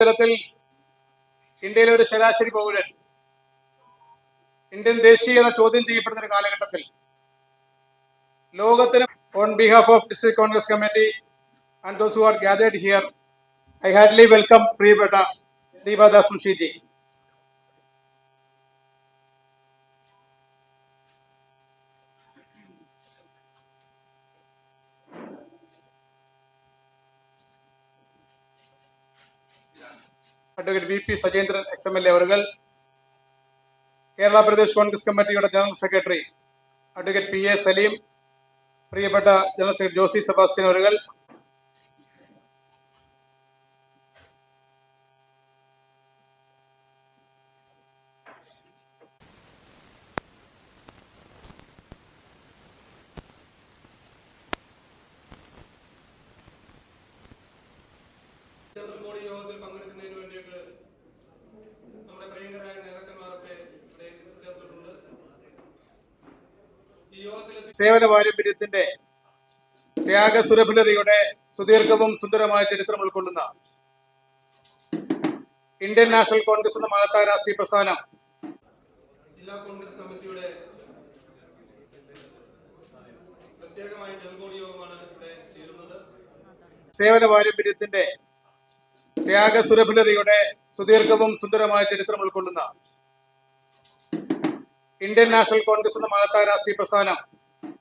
തലത്തിൽ ഇന്ത്യയിലെ ഒരു ശരാശരി പൗരൻ ഇന്ത്യൻ ദേശീയത ചോദ്യം ചെയ്യപ്പെടുന്ന ഒരു കാലഘട്ടത്തിൽ ലോകത്തിന് on behalf of district Congress committee and those who are gathered here I hardly welcome പ്രിയപ്പെട്ട Deepa Das Munshiji advocate V P Sajeendran ex M L A Kerala Pradesh Congress കമ്മിറ്റിയുടെ general secretary advocate P A Salim പ്രിയപ്പെട്ട general secretary Josy Sebastian അവറുകൾ general body യോഗത്തിൽ പങ്കെടുക്കുന്നതിന് വേണ്ടിയിട്ട് നമ്മുടെ പ്രിയങ്കരായ നേതാക്കന്മാരൊക്കെ ഇവിടെ എത്തിച്ചേർന്നിട്ടുണ്ട്. ഈ യോഗത്തിൽ സേവന പാരമ്പര്യത്തിന്റെ ത്യാഗസുരഭിലതയുടെ സുദീർഘവും സുന്ദരമായ ചരിത്രം ഉൾക്കൊള്ളുന്ന ഇന്ത്യൻ നാഷണൽ കോൺഗ്രസ് എന്ന മഹത്തായ രാഷ്ട്രീയ പ്രസ്ഥാനം ജില്ലാ കോൺഗ്രസ് കമ്മിറ്റിയുടെ പ്രത്യേകമായ ജനകോടി യോഗമാണ് ഇവിടെ ചേരുന്നത്. സേവന പാരമ്പര്യത്തിന്റെ ത്യാഗസുരഭിലതയുടെ സുദീർഘവും സുന്ദരമായ ചരിത്രം ഉൾക്കൊള്ളുന്ന ഇന്ത്യൻ നാഷണൽ കോൺഗ്രസ് എന്ന മഹത്തായ രാഷ്ട്രീയ പ്രസ്ഥാനം